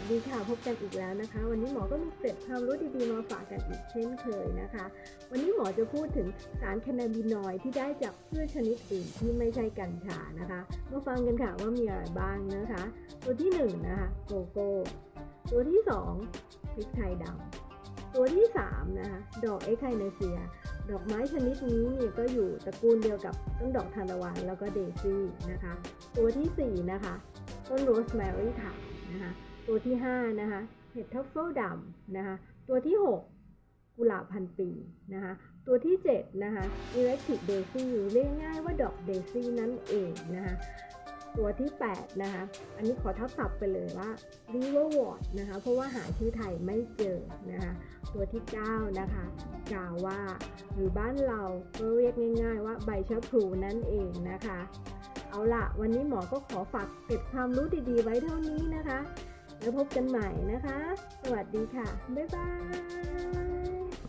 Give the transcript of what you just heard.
วัสดีค่ะพบกันอีกแล้วนะคะ วันนี้หมอก็มีเกร็ดความรู้ดีๆมาฝากกันอีกเช่นเคยนะคะ วันนี้หมอจะพูดถึงสารแคนาบินอยด์ที่ได้จากพืชชนิดอื่นที่ไม่ใช่กัญชานะคะมาฟังกันค่ะว่ามีอะไรบ้างนะคะ ตัวที่หนึ่งนะคะโกโก้ตัวที่สองพริกไทยดำตัวที่สามนะคะดอกเอ็กไคเนเซีย ดอกไม้ชนิดนี้เนี่ยก็อยู่ตระกูลเดียวกับต้นดอกทานตะวันแล้วก็เดซี่นะคะ ตัวที่สี่นะคะต้นโรสแมรี่ขาวนะคะ ตัวที่ 5 นะคะเห็ดทัฟเฟิลดำนะคะตัวที่ 6 กุหลาบพันปีนะคะตัวที่ 7 นะคะ electric daisy เรียกง่ายว่าดอกเดซี่นั่นเองนะคะตัวที่ 8 นะคะ อันนี้ขอทับศัพท์ไปเลยว่า riverwort นะคะ เพราะว่าหาชื่อไทยไม่เจอนะคะ ตัวที่ 9 นะคะกาว่าหรือบ้านเราก็เรียกง่าย ๆ ว่าใบชะพลูนั่นเองนะคะ เอาละวันนี้หมอก็ขอฝากเก็บความรู้ดีๆ ไว้เท่านี้นะคะ แล้วพบกันใหม่นะคะ สวัสดีค่ะ บ๊ายบาย